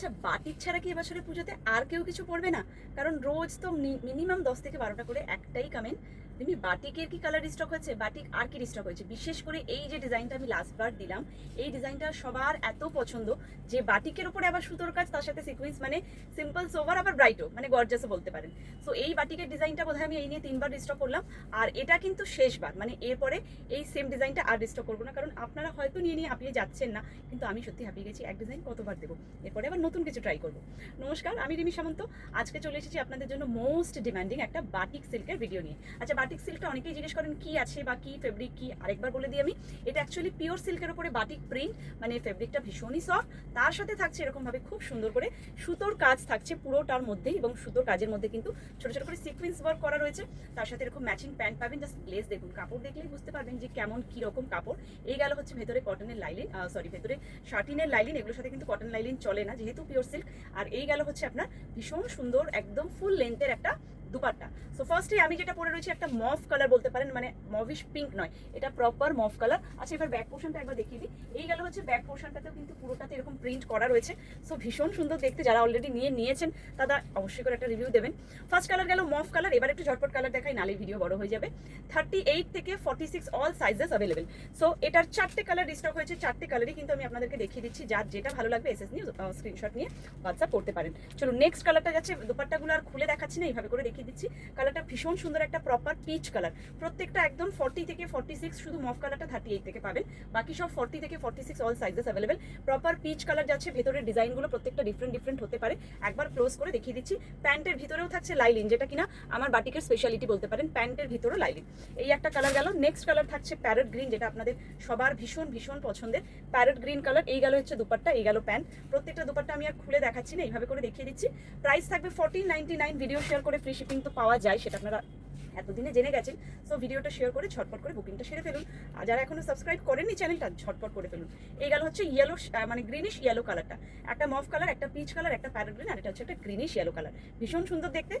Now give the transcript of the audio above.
আচ্ছা বাটিক ছাড়া কি এবছরের পুজোতে আর কেউ কিছু পড়বে না? কারণ রোজ তো মিনিমাম দশ থেকে বারোটা করে একটাই কামেন্ট তুমি বাটিকের কি কালার স্টক হয়েছে? বাটিক আর কি স্টক হয়েছে? বিশেষ করে এই যে ডিজাইনটা আমি লাস্ট বার দিলাম, এই ডিজাইনটা সবার এত পছন্দ যে বাটিকের উপরে আবার সুতোর কাজ, তার সাথে সিকুয়েন্স মানে সিম্পল সোভার আবার ব্রাইটও মানে গর্জাসও বলতে পারেন। সো এই বাটিকের ডিজাইনটা বোধহয় আমি এই নিয়ে তিনবার রিস্টক করলাম। আর এটা কিন্তু শেষবার মানে এরপরে এই সেম ডিজাইনটা আর রিস্টক করব না। কারণ আপনারা হয়তো নিয়ে নিয়ে হাঁপিয়ে যাচ্ছেন না, কিন্তু আমি সত্যি হাঁপিয়ে গেছি, এক ডিজাইন কতবার দেবো? এরপরে আবার নতুন কিছু ট্রাই করব। নমস্কার, আমি রিমি সামন্ত। আজকে চলে এসেছি আপনাদের জন্য মোস্ট ডিমান্ডিং একটা বাটিক সিল্কের ভিডিও নিয়ে। আচ্ছা সিল্কটা অনেকেই জিজ্ঞেস করেন, কি আছে বা কি ফেব্রিক কি? আরেকবার বলে দিই আমি, এটা অ্যাকচুয়ালি পিওর সিল্কের উপরে বাটিক প্রিন্ট মানে ফেব্রিকটা ভীষণই সফট তার সাথে থাকছে এরকমভাবে খুব সুন্দর করে সুতোর কাজ থাকছে পুরোটার মধ্যেই এবং সুতোর কাজের মধ্যে কিন্তু ছোটো ছোটো করে সিকোয়েন্স ওয়ার্ক করা রয়েছে, তার সাথে এরকম ম্যাচিং প্যান্ট পাবেন জাস্ট লেস দেখুন, কাপড় দেখলেই বুঝতে পারবেন যে কেমন, কি রকম কাপড়। এই গেল হচ্ছে ভেতরে কটনের লাইলিন সরি ভেতরে শার্টিনের লাইলিন এগুলোর সাথে কিন্তু কটন লাইলিন চলে না, যেহেতু পিওর সিল্ক আর এই গেল হচ্ছে আপনার ভীষণ সুন্দর, একদম ফুল লেন্থের একটা দুপাট্টা। সো ফার্স্টে আমি যেটা পরে রয়েছে, একটা মফ কালার বলতে পারেন মানে মভিশ পিঙ্ক নয়, এটা প্রপার মফ কালার আচ্ছা এবার ব্যাক পোর্শনটা একবার দেখিয়ে দিই। এই গেল হচ্ছে ব্যাক পোর্শনটাতেও কিন্তু পুরোটাতে এরকম প্রিন্ট করা রয়েছে। সো ভীষণ সুন্দর দেখতে, যারা অলরেডি নিয়ে নিয়েছেন, তারা অবশ্যই করে একটা রিভিউ দেবেন। ফার্স্ট কালার গেল মফ কালার এবার একটু ঝটপট কালার দেখাই, নালে ভিডিও বড় হয়ে যাবে। থার্টি এইট থেকে forty six all sizes available so এটার চারটে কালার স্টক হয়েছে, চারটে কালারই কিন্তু আমি আপনাদেরকে দেখিয়ে দিচ্ছি, যার যেটা ভালো লাগবে এসএস নিয়ে স্ক্রিনশট নিয়ে হোয়াটসঅ্যাপ করতে পারেন। চলো নেক্সট কালারটা যাচ্ছে, দুপাট্টাগুলো আর খুলে দেখাচ্ছি না, এইভাবে করে দেখিয়ে দিচ্ছি। কালারটা ভীষণ সুন্দর একটা প্রপার পিচ কালার প্রত্যেকটা একদম ফর্টি থেকে ফর্টি সিক্স শুধু মফ কালারটা থার্টি এইট থেকে পাবেন। বাকি সব ফর্টি থেকে forty six all sizes available proper peach colour যাচ্ছে, ভেতরের ডিজাইনগুলো প্রত্যেকটা ডিফারেন্ট ডিফারেন্ট হতে পারে। একবার ক্লোজ করে দেখিয়ে দিচ্ছি। প্যান্টের ভিতরেও থাকছে লাইলিন, যেটা কিনা আমার বাটিকের স্পেশালিটি বলতে পারেন, প্যান্টের ভিতরেও লাইলিন। এই একটা কালার গেল। নেক্সট কালার থাকছে প্যারেট গ্রিন যেটা আপনাদের সবার ভীষণ ভীষণ পছন্দের। প্যারেট গ্রিন কালার এই গেল হচ্ছে দুপাট্টা, এই গেল প্যান্ট প্রত্যেকটা দুপাট্টা আমি আর খুলে দেখাচ্ছি না, এইভাবে করে দেখিয়ে দিচ্ছি। প্রাইস থাকবে fourteen ninety nine video share করে ফ্রি শিপিং তো পাওয়া যায়, সেটা আপনারা এতদিনে জেনে গেছেন। সো ভিডিওটা শেয়ার করে ঝটপট করে বুকিংটা সেরে ফেলুন। আর যারা এখনও সাবস্ক্রাইব করেননি চ্যানেলটা ঝটপট করে ফেলুন। এই গেল হচ্ছে ইয়েলো মানে গ্রিনিশ ইয়েলো কালারটা একটা মফ কালার একটা পিচ কালার একটা প্যারেট গ্রিন আর এটা হচ্ছে একটা গ্রিনিশ ইয়েলো কালার ভীষণ সুন্দর দেখতে।